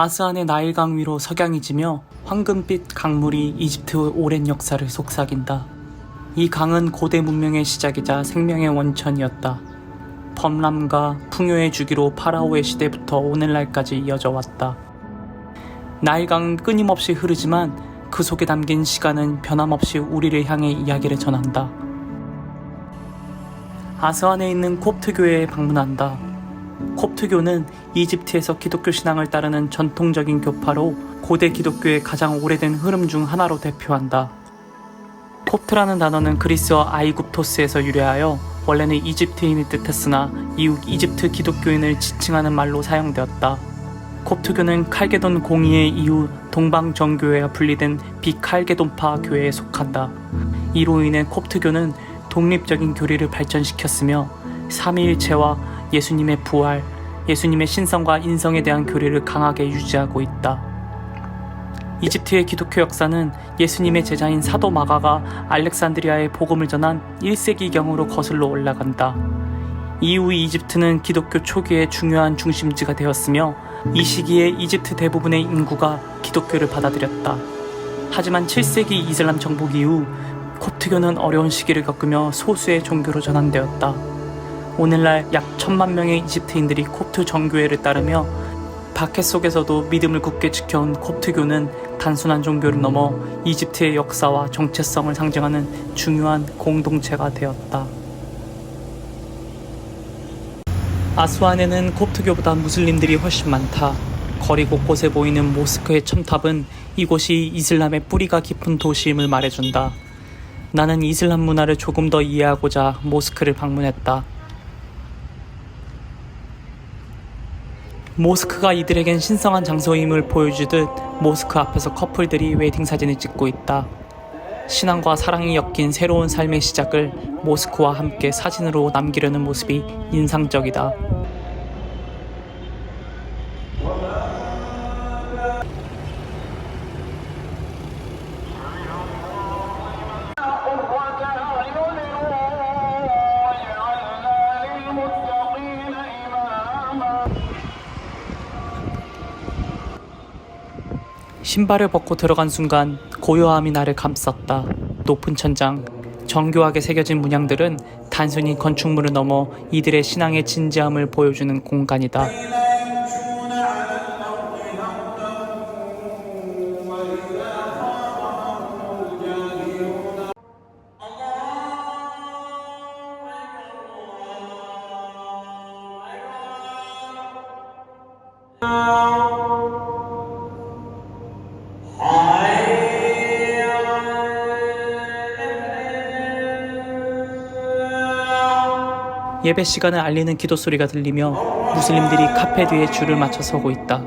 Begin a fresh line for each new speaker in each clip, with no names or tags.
아스안의 나일강 위로 석양이 지며 황금빛 강물이 이집트 오랜 역사를 속삭인다. 이 강은 고대 문명의 시작이자 생명의 원천이었다. 범람과 풍요의 주기로 파라오의 시대부터 오늘날까지 이어져 왔다. 나일강은 끊임없이 흐르지만 그 속에 담긴 시간은 변함없이 우리를 향해 이야기를 전한다. 아스안에 있는 콥트교회에 방문한다. 콥트교는 이집트에서 기독교 신앙을 따르는 전통적인 교파로 고대 기독교의 가장 오래된 흐름 중 하나로 대표한다. 콥트라는 단어는 그리스어 아이굽토스에서 유래하여 원래는 이집트인을 뜻했으나 이후 이집트 기독교인을 지칭하는 말로 사용되었다. 콥트교는 칼게돈 공의회 이후 동방 정교회와 분리된 비칼게돈파 교회에 속한다. 이로 인해 콥트교는 독립적인 교리를 발전시켰으며 삼위일체와 예수님의 부활, 예수님의 신성과 인성에 대한 교리를 강하게 유지하고 있다. 이집트의 기독교 역사는 예수님의 제자인 사도 마가가 알렉산드리아에 복음을 전한 1세기경으로 거슬러 올라간다. 이후 이집트는 기독교 초기의 중요한 중심지가 되었으며 이 시기에 이집트 대부분의 인구가 기독교를 받아들였다. 하지만 7세기 이슬람 정복 이후 콥트교는 어려운 시기를 겪으며 소수의 종교로 전환되었다. 오늘날 약 천만 명의 이집트인들이 콥트 정교회를 따르며 박해 속에서도 믿음을 굳게 지켜온 콥트교는 단순한 종교를 넘어 이집트의 역사와 정체성을 상징하는 중요한 공동체가 되었다. 아스완에는 콥트교보다 무슬림들이 훨씬 많다. 거리 곳곳에 보이는 모스크의 첨탑은 이곳이 이슬람의 뿌리가 깊은 도시임을 말해준다. 나는 이슬람 문화를 조금 더 이해하고자 모스크를 방문했다. 모스크가 이들에겐 신성한 장소임을 보여주듯 모스크 앞에서 커플들이 웨딩 사진을 찍고 있다. 신앙과 사랑이 엮인 새로운 삶의 시작을 모스크와 함께 사진으로 남기려는 모습이 인상적이다. 신발을 벗고 들어간 순간 고요함이 나를 감쌌다. 높은 천장, 정교하게 새겨진 문양들은 단순히 건축물을 넘어 이들의 신앙의 진지함을 보여주는 공간이다. 예배 시간을 알리는 기도 소리가 들리며 무슬림들이 카페 뒤에 줄을 맞춰 서고 있다.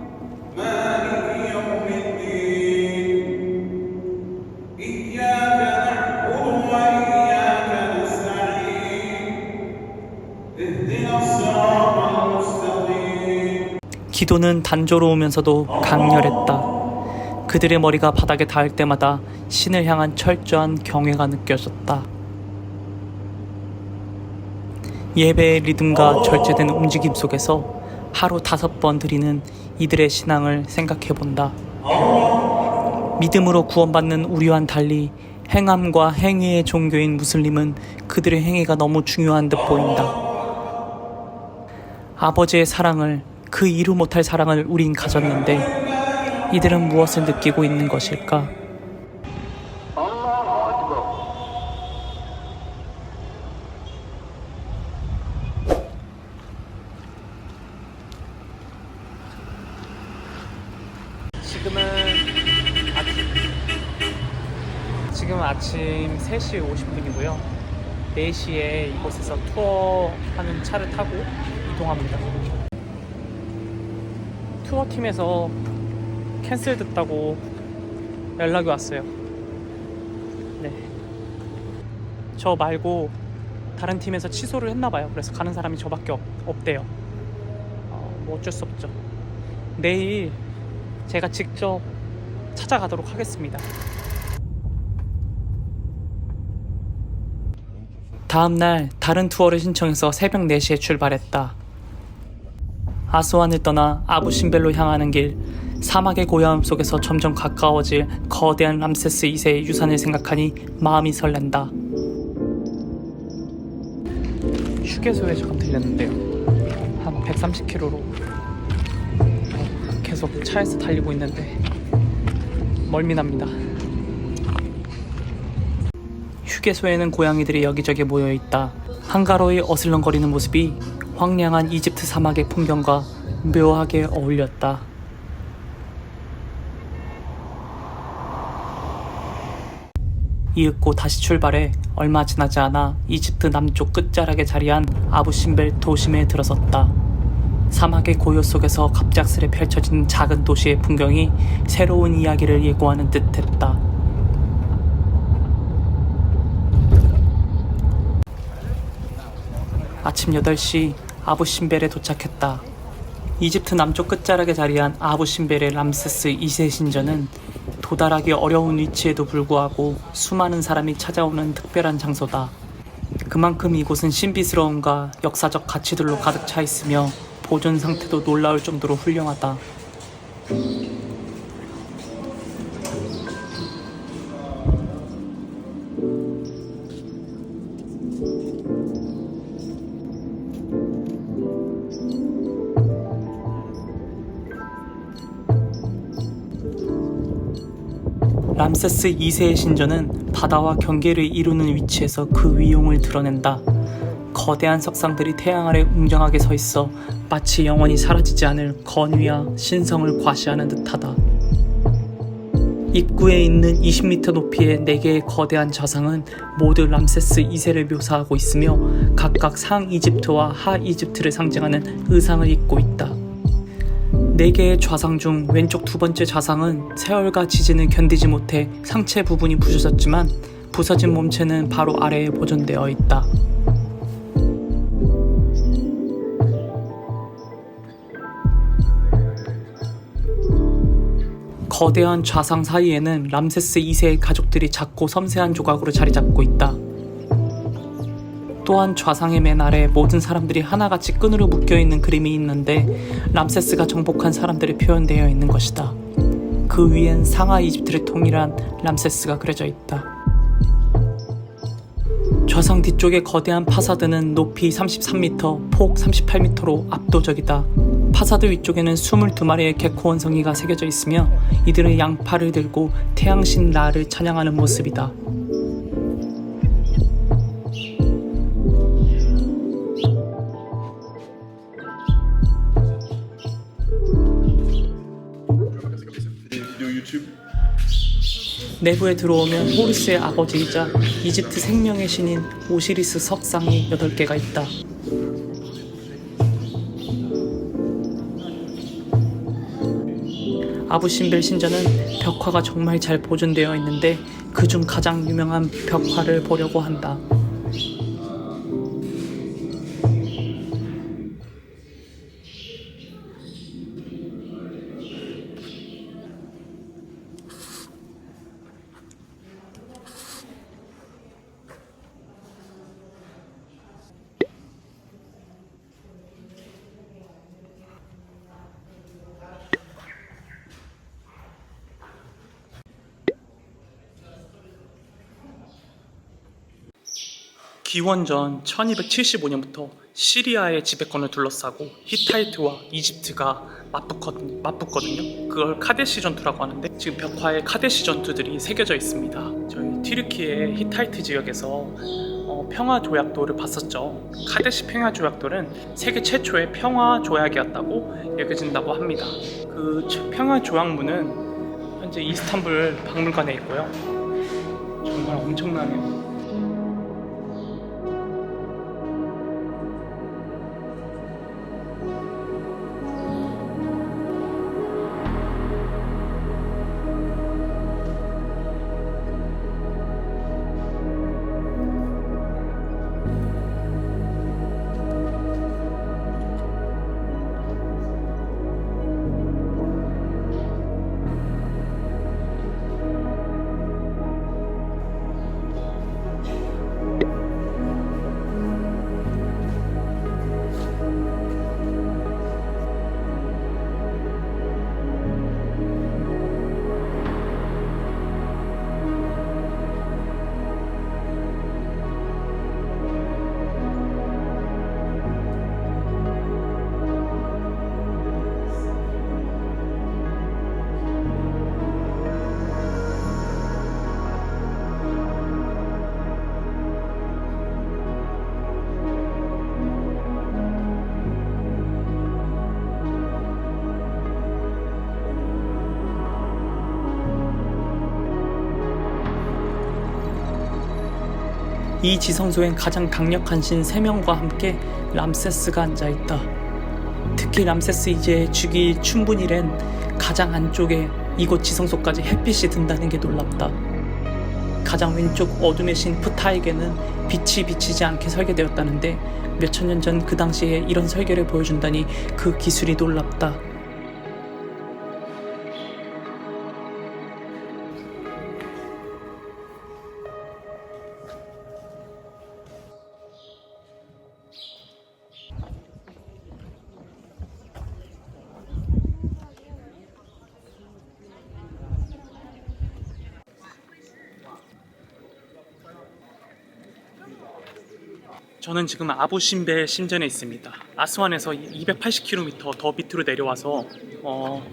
기도는 단조로우면서도 강렬했다. 그들의 머리가 바닥에 닿을 때마다 신을 향한 철저한 경외가 느껴졌다. 예배의 리듬과 절제된 움직임 속에서 하루 다섯 번 드리는 이들의 신앙을 생각해 본다. 믿음으로 구원받는 우리와는 달리 행함과 행위의 종교인 무슬림은 그들의 행위가 너무 중요한 듯 보인다. 아버지의 사랑을 그 이루 못할 사랑을 우린 가졌는데 이들은 무엇을 느끼고 있는 것일까? 아침 3시 50분이고요. 4시에 이곳에서 투어하는 차를 타고 이동합니다. 투어팀에서 캔슬 됐다고 연락이 왔어요. 네. 저 말고 다른 팀에서 취소를 했나봐요. 그래서 가는 사람이 저밖에 없, 없대요. 어, 뭐 어쩔 수 없죠. 내일 제가 직접 찾아가도록 하겠습니다. 다음날 다른 투어를 신청해서 새벽 4시에 출발했다. 아스완을 떠나 아부신벨로 향하는 길 사막의 고요함 속에서 점점 가까워질 거대한 람세스 2세의 유산을 생각하니 마음이 설렌다. 휴게소에 잠깐 들렸는데요. 한 130km로 계속 차에서 달리고 있는데 멀미납니다. 휴게소에는 고양이들이 여기저기 모여 있다. 한가로이 어슬렁거리는 모습이 황량한 이집트 사막의 풍경과 묘하게 어울렸다. 이윽고 다시 출발해 얼마 지나지 않아 이집트 남쪽 끝자락에 자리한 아부신벨 도심에 들어섰다. 사막의 고요 속에서 갑작스레 펼쳐진 작은 도시의 풍경이 새로운 이야기를 예고하는 듯했다. 아침 8시 아부신벨에 도착했다. 이집트 남쪽 끝자락에 자리한 아부신벨의 람세스 2세 신전은 도달하기 어려운 위치에도 불구하고 수많은 사람이 찾아오는 특별한 장소다. 그만큼 이곳은 신비스러움과 역사적 가치들로 가득 차 있으며 보존 상태도 놀라울 정도로 훌륭하다. 람세스 2세의 신전은 바다와 경계를 이루는 위치에서 그 위용을 드러낸다. 거대한 석상들이 태양 아래 웅장하게 서 있어 마치 영원히 사라지지 않을 건위와 신성을 과시하는 듯하다. 입구에 있는 20m 높이의 4개의 거대한 좌상은 모두 람세스 2세를 묘사하고 있으며 각각 상 이집트와 하 이집트를 상징하는 의상을 입고 있다. 네 개의 좌상 중 왼쪽 두 번째 좌상은 세월과 지진을 견디지 못해 상체 부분이 부서졌지만 부서진 몸체는 바로 아래에 보존되어 있다. 거대한 좌상 사이에는 람세스 2세의 가족들이 작고 섬세한 조각으로 자리 잡고 있다. 또한 좌상의 맨 아래 모든 사람들이 하나같이 끈으로 묶여 있는 그림이 있는데 람세스가 정복한 사람들이 표현되어 있는 것이다. 그 위엔 상하 이집트를 통일한 람세스가 그려져 있다. 좌상 뒤쪽의 거대한 파사드는 높이 33m, 폭 38m로 압도적이다. 파사드 위쪽에는 22마리의 개코 원성이가 새겨져 있으며 이들은 양팔을 들고 태양신 라를 찬양하는 모습이다. 내부에 들어오면 호르스의 아버지이자 이집트 생명의 신인 오시리스 석상이 8개가 있다. 아부신벨 신전은 벽화가 정말 잘 보존되어 있는데 그중 가장 유명한 벽화를 보려고 한다. 기원전 1275년부터 시리아의 지배권을 둘러싸고 히타이트와 이집트가 맞붙거든요. 맞붙거든요. 그걸 카데시 전투라고 하는데 지금 벽화에 카데시 전투들이 새겨져 있습니다. 저희 튀르키의 히타이트 지역에서 어, 평화 조약도를 봤었죠. 카데시 평화 조약도는 세계 최초의 평화 조약이었다고 여겨진다고 합니다. 그 최- 평화 조약문은 현재 이스탄불 박물관에 있고요. 정말 엄청나네요. 이 지성소엔 가장 강력한 신 3명과 함께 람세스가 앉아있다. 특히 람세스 이제의 죽이 충분히 랜 가장 안쪽에 이곳 지성소까지 햇빛이 든다는 게 놀랍다. 가장 왼쪽 어둠의 신 푸타에게는 빛이 비치지 않게 설계되었다는데 몇천 년 전 그 당시에 이런 설계를 보여준다니 그 기술이 놀랍다. 저는 지금 아부신베 신전에 있습니다. 아스완에서 280km 더 밑으로 내려와서 어,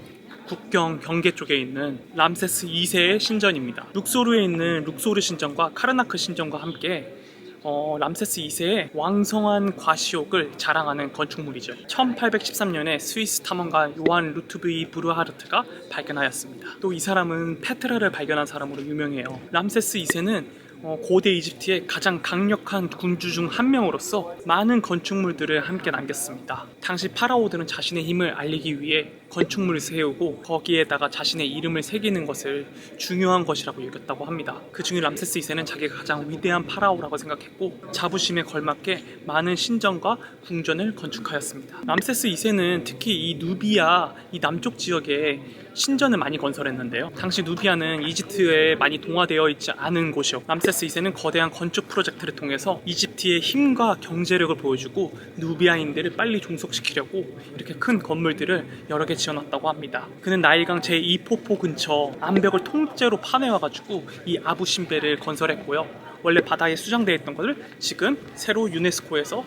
국경 경계 쪽에 있는 람세스 2세의 신전입니다. 룩소르에 있는 룩소르 신전과 카르나크 신전과 함께 어, 람세스 2세의 왕성한 과시욕을 자랑하는 건축물이죠. 1813년에 스위스 탐험가 요한 루트브이 브루하르트가 발견하였습니다. 또 이 사람은 페트라를 발견한 사람으로 유명해요. 람세스 2세는 어, 고대 이집트의 가장 강력한 군주 중 한 명으로서 많은 건축물들을 함께 남겼습니다. 당시 파라오들은 자신의 힘을 알리기 위해 건축물을 세우고 거기에다가 자신의 이름을 새기는 것을 중요한 것이라고 여겼다고 합니다. 그 중에 람세스 2세는 자기가 가장 위대한 파라오라고 생각했고 자부심에 걸맞게 많은 신전과 궁전을 건축하였습니다. 람세스 2세는 특히 이 누비아 이 남쪽 지역에 신전을 많이 건설했는데요. 당시 누비아는 이집트에 많이 동화되어 있지 않은 곳이었고 람세스 2세는 거대한 건축 프로젝트를 통해서 이집트의 힘과 경제력을 보여주고 누비아인들을 빨리 종속시키려고 이렇게 큰 건물들을 여러 개 지어놨다고 합니다. 그는 나일강 제2포포 근처 암벽을 통째로 파내와가지고 이 아부신베를 건설했고요. 원래 바다에 수장되어 있던 것을 지금 새로 유네스코에서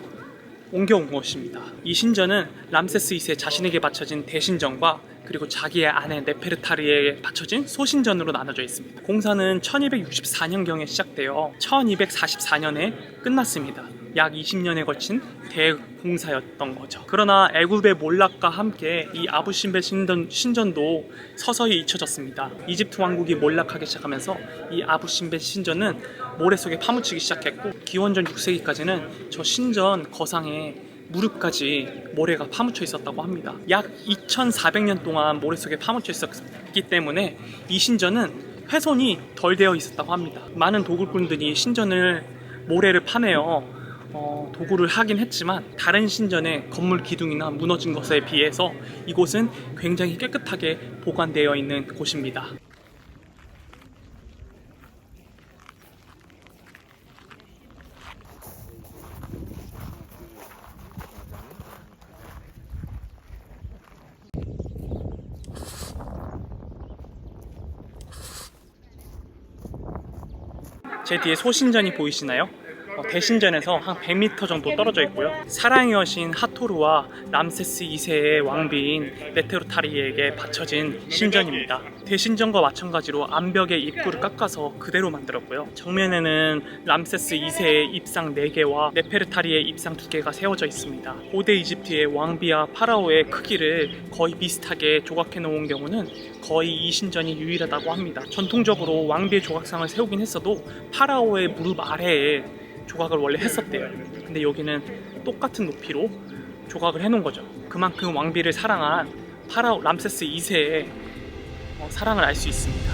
옮겨온 것입니다. 이 신전은 람세스 2세 자신에게 바쳐진 대신전과 그리고 자기의 아내 네페르타리에 바쳐진 소신전으로 나눠져 있습니다. 공사는 1264년경에 시작되어 1244년에 끝났습니다. 약 20년에 걸친 대공사였던 거죠. 그러나 애굽의 몰락과 함께 이 아부신베 신전, 신전도 서서히 잊혀졌습니다. 이집트 왕국이 몰락하기 시작하면서 이 아부신베 신전은 모래 속에 파묻히기 시작했고 기원전 6세기까지는 저 신전 거상에 무릎까지 모래가 파묻혀 있었다고 합니다. 약 2,400년 동안 모래 속에 파묻혀 있었기 때문에 이 신전은 훼손이 덜 되어 있었다고 합니다. 많은 도굴꾼들이 신전을 모래를 파내어 어, 도굴을 하긴 했지만 다른 신전의 건물 기둥이나 무너진 것에 비해서 이곳은 굉장히 깨끗하게 보관되어 있는 곳입니다. 제 뒤에 소신전이 보이시나요? 어, 대신전에서 한 100m 정도 떨어져 있고요. 사랑의 여신 하토르와 람세스 2세의 왕비인 네테르타리에게 바쳐진 신전입니다. 대신전과 마찬가지로 암벽의 입구를 깎아서 그대로 만들었고요. 정면에는 람세스 2세의 입상 4개와 네페르타리의 입상 2개가 세워져 있습니다. 고대 이집트의 왕비와 파라오의 크기를 거의 비슷하게 조각해 놓은 경우는 거의 이 신전이 유일하다고 합니다. 전통적으로 왕비의 조각상을 세우긴 했어도 파라오의 무릎 아래에 조각을 원래 했었대요. 근데 여기는 똑같은 높이로 조각을 해놓은 거죠. 그만큼 왕비를 사랑한 파라오 람세스 2세의 어, 사랑을 알 수 있습니다.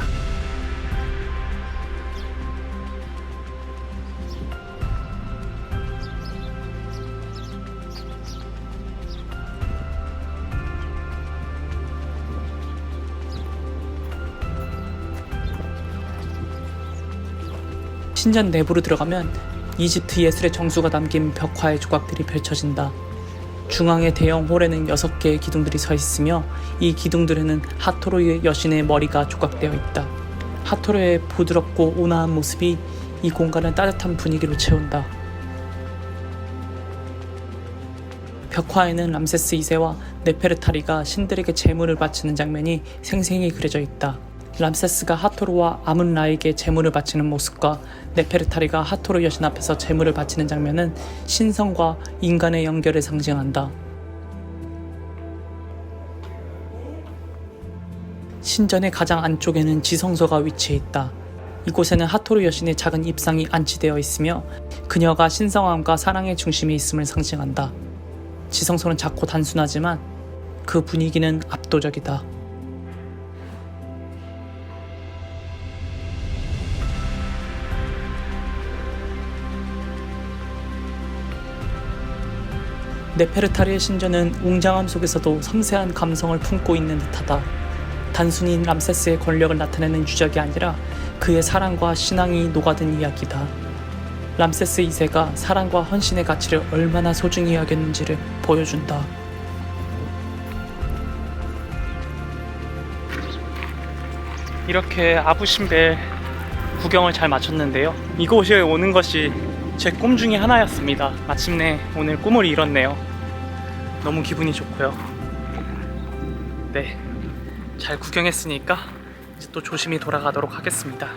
신전 내부로 들어가면 이집트 예술의 정수가 담긴 벽화의 조각들이 펼쳐진다. 중앙의 대형 홀에는 6개의 기둥들이 서 있으며 이 기둥들에는 하토르의 여신의 머리가 조각되어 있다. 하토르의 부드럽고 온화한 모습이 이 공간을 따뜻한 분위기로 채운다. 벽화에는 람세스 2세와 네페르타리가 신들에게 제물을 바치는 장면이 생생히 그려져 있다. 람세스가 하토르와 아문라에게 제물을 바치는 모습과 네페르타리가 하토르 여신 앞에서 제물을 바치는 장면은 신성과 인간의 연결을 상징한다. 신전의 가장 안쪽에는 지성소가 위치해 있다. 이곳에는 하토르 여신의 작은 입상이 안치되어 있으며 그녀가 신성함과 사랑의 중심에 있음을 상징한다. 지성소는 작고 단순하지만 그 분위기는 압도적이다. 네페르타리의 신전은 웅장함 속에서도 섬세한 감성을 품고 있는 듯하다. 단순히 람세스의 권력을 나타내는 유적이 아니라 그의 사랑과 신앙이 녹아든 이야기다. 람세스 2세가 사랑과 헌신의 가치를 얼마나 소중히 여겼는지를 보여준다. 이렇게 아부신벨 구경을 잘 마쳤는데요. 이곳에 오는 것이 제 꿈 중에 하나였습니다. 마침내 오늘 꿈을 이뤘네요. 너무 기분이 좋고요. 네. 잘 구경했으니까 이제 또 조심히 돌아가도록 하겠습니다.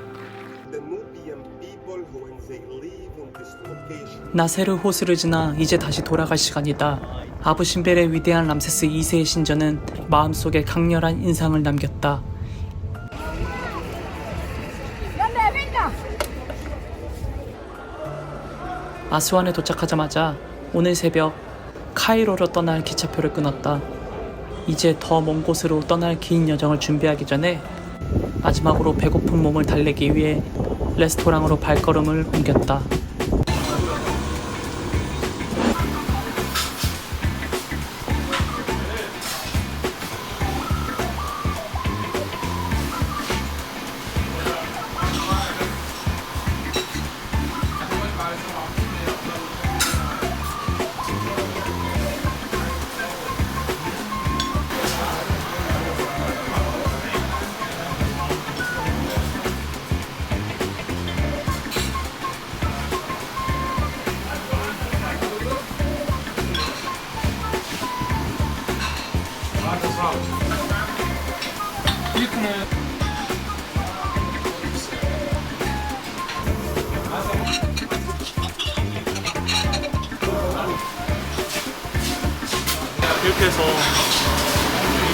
나세르 호스를 지나 이제 다시 돌아갈 시간이다. 아부신벨의 위대한 람세스 2세의 신전은 마음속에 강렬한 인상을 남겼다. 아스완에 도착하자마자 오늘 새벽 카이로로 떠날 기차표를 끊었다. 이제 더 먼 곳으로 떠날 긴 여정을 준비하기 전에 마지막으로 배고픈 몸을 달래기 위해 레스토랑으로 발걸음을 옮겼다.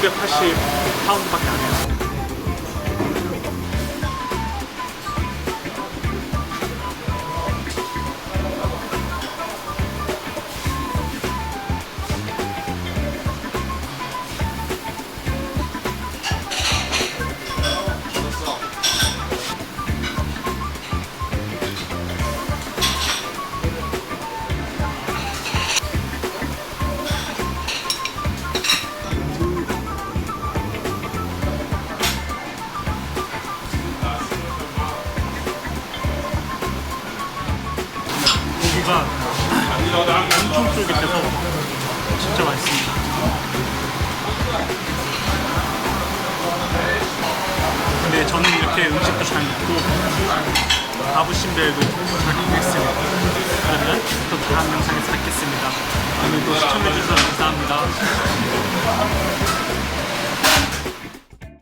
280 파운드밖에 안 해요. day